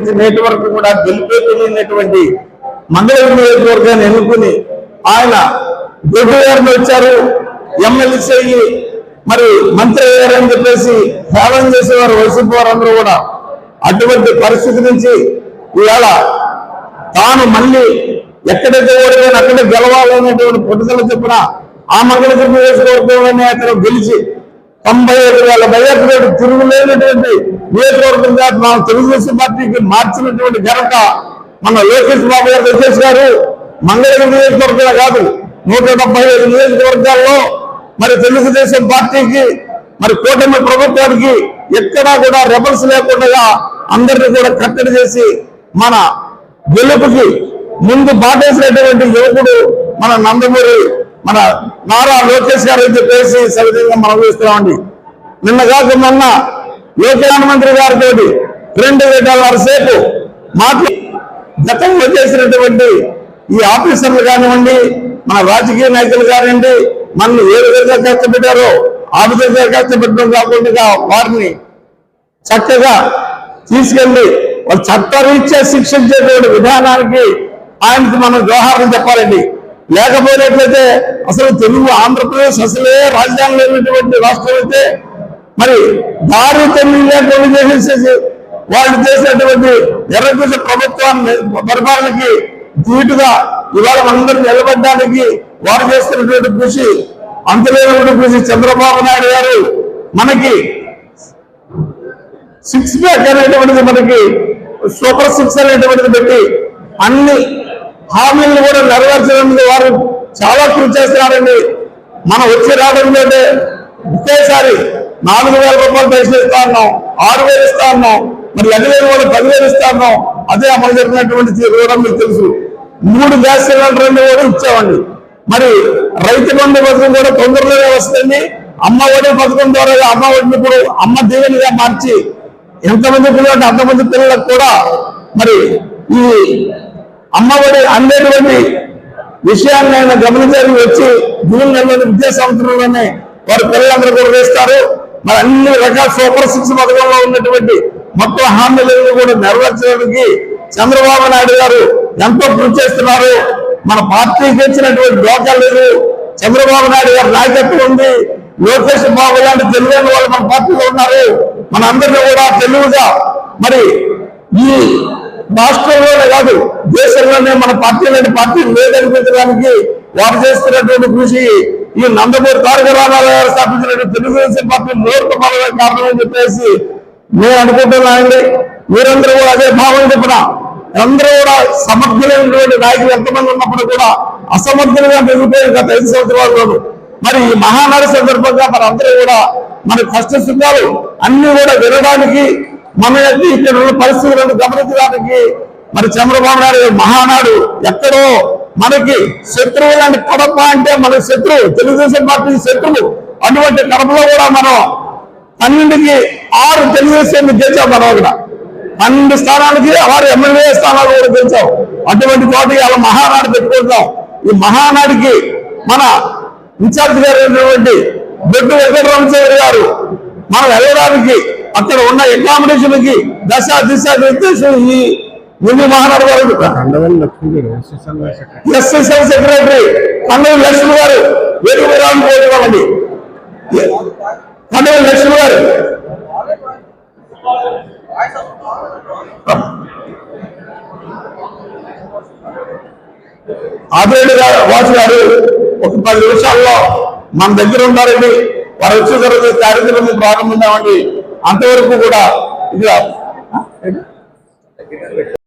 నుంచి నేటి వరకు కూడా గెలిపే తెలియనటువంటి మంగళగిరి నియోజకవర్గాన్ని ఎన్నుకుని ఆయన దొడ్డు వచ్చారు ఎమ్మెల్సీ అయ్యి మరి మంత్రి అయ్యారని చెప్పేసి హేళన చేసేవారు వైసీపీ వారందరూ కూడా. అటువంటి పరిస్థితి నుంచి ఇవాళ తాను మళ్ళీ ఎక్కడైతే ఓడిపోయిన అక్కడే గెలవాలనేటువంటి పట్టుదల చెప్పిన ఆ మంగళగిరి నియోజకవర్గంలోనే అతను గెలిచి తొంభై ఐదు వేల బయటటువంటి తిరుగులేనటువంటి నియోజకవర్గంగా మన తెలుగుదేశం పార్టీకి మార్చినటువంటి ఘనత మన లోకేష్ బాబు గారు లోకేష్ గారు మంగళగిరి నియోజకవర్గంలో కాదు నూట డెబ్బై ఐదు నియోజకవర్గాల్లో మరి తెలుగుదేశం పార్టీకి మరి కూటమి ప్రభుత్వానికి ఎక్కడా కూడా రెబల్స్ లేకుండా అందరినీ కూడా కట్టడి చేసి మన గెలుపుకి ముందు బాటేసినటువంటి యువకుడు మన నందమూరి మన నారా లోకేష్ గారు అని చెప్పేసి సవిధంగా మనం చూస్తున్నామండి. నిన్న కాక మొన్న లోకేష్ మంత్రి గారితో రెండు గంటల సేపు మాట్లా గతంలో చేసినటువంటి ఈ ఆఫీసర్లు కానివ్వండి మన రాజకీయ నాయకులు కానివ్వండి మనల్ని ఏ విధంగా కష్టపెట్టారో ఆ విధంగా కష్టపెట్టడం కాకుండా వారిని చక్కగా తీసుకెళ్ళి వాళ్ళు చట్టరీత్యా శిక్షించేటువంటి విధానానికి ఆయనకి మనం వ్యవహారం చెప్పాలండి. లేకపోయినట్లయితే అసలు తెలుగు ఆంధ్రప్రదేశ్ అసలే రాజధాని లేనటువంటి రాష్ట్రం అయితే మరి దారి తెలుగు లేకుండా చేసేసి వాళ్ళు చేసినటువంటి ఎర్రకృష ప్రభుత్వాన్ని పరిపాలనకి ధీటుగా ఇవాళ మనందరూ నిలబడడానికి వారు చేస్తున్నటువంటి కృషి అంతలేనటువంటి కృషి చంద్రబాబు నాయుడు గారు మనకి సిక్స్ ప్యాక్ అనేటువంటిది మనకి సూపర్ సిక్స్ అనేటువంటిది పెట్టి అన్ని హామీలను కూడా నెరవేర్చడంలో వారు చాలా కృషి చేస్తున్నారండి. మనం వచ్చి రావడంలోనే ఒకేసారి నాలుగు వేల రూపాయలు పెన్షన్ ఇస్తా ఉన్నాం. ఆరు వేలు ఇస్తా ఉన్నాం. మరి ఎన్ని వేలు కూడా పదివేలు ఇస్తా ఉన్నాం. అదే అమలు జరిగినటువంటి వివరం మీకు తెలుసు. మూడు గ్యాస్ సిలిండర్లు కూడా ఇచ్చామండి. మరి రైతు బంధు పథకం కూడా తొందరలోనే వస్తుంది. అమ్మ ఒడి పథకం ద్వారా అమ్మ ఒడిని ఇప్పుడు అమ్మ దీవెనిగా మార్చి ఎంతమంది పిల్లలు అంతమంది పిల్లలకు కూడా మరి ఈ అమ్మఒడి అందేటువంటి విషయాన్ని ఆయన గమనించాలని వచ్చి జూన్ నెలలో విద్యా సంవత్సరంలోనే వారి పిల్లలందరూ కూడా వేస్తారు. మరి అన్ని రకాల సూపర్ సిక్స్ పథకంలో ఉన్నటువంటి మొత్తం హామీలను కూడా నెరవేర్చడానికి చంద్రబాబు నాయుడు గారు ఎంతో కృషి చేస్తున్నారు. మన పార్టీకి ఇచ్చినటువంటి డోకా లేదు చంద్రబాబు నాయుడు గారు నాయకత్వం ఉంది. లోకేష్ బాబు లాంటి తెలివైన వాళ్ళు మన పార్టీలో ఉన్నారు. మన అందరినీ కూడా తెలుగుగా మరి ఈ రాష్ట్రంలోనే కాదు దేశంలోనే మన పార్టీ లాంటి పార్టీ లేదనిపించడానికి వారు చేస్తున్నటువంటి కృషి ఈ నందమూరి తారక రామారావు గారు స్థాపించినటువంటి తెలుగుదేశం పార్టీ నోరుకోవాలని కారణమని చెప్పేసి నేను అనుకుంటున్నానండి మీరందరూ కూడా అదే భావం చెప్పిన అందరూ కూడా సమర్థులైనటువంటి నాయకులు ఎంతమంది ఉన్నప్పుడు కూడా అసమర్థులుగా మిగిలిపోయారు గత ఐదు సంవత్సరాల్లోనూ. మరి ఈ మహానాడు సందర్భంగా మరి అందరూ కూడా మన కష్ట సుఖాలు అన్ని కూడా వినడానికి మన ఇక్కడ ఉన్న పరిస్థితులను గమనించడానికి మరి చంద్రబాబు నాయుడు మహానాడు. ఎక్కడో మనకి శత్రువు లాంటి కడప అంటే మన శత్రువు తెలుగుదేశం పార్టీ శత్రువు. అటువంటి కడపలో కూడా మనం పన్నెండుకి ఆరు తెలుగుదేశం గెలిచాం మనం అక్కడ పన్నెండు స్థానాలకి ఆరు ఎమ్మెల్యే స్థానాలు కూడా గెలిచాం. అటువంటి చోట అలా మహానాడు పెట్టుకుంటాం ఈ మహానాడికి మన ఇన్ఛార్జ్ గారు అయినటువంటి బొడ్డు వెంకటరామచంద్ర గారు మనం వెళ్ళడానికి అక్కడ ఉన్న అకామిడేషన్కి దశ దిశ నిర్దేశం ఈ ముందు మహానాడు గారు కండవల్ లక్ష్మి గారు SSL secretary SSL secretary Kannur Lakshmi గారు కన్నూరు లక్ష్మి గారు. ఆపరేటర్ గారు ఒక పది నిమిషాల్లో మన దగ్గర ఉన్నారండి. వారు వచ్చే తర్వాత కార్యక్రమం ప్రారంభిద్దామండి అంతవరకు కూడా ఇది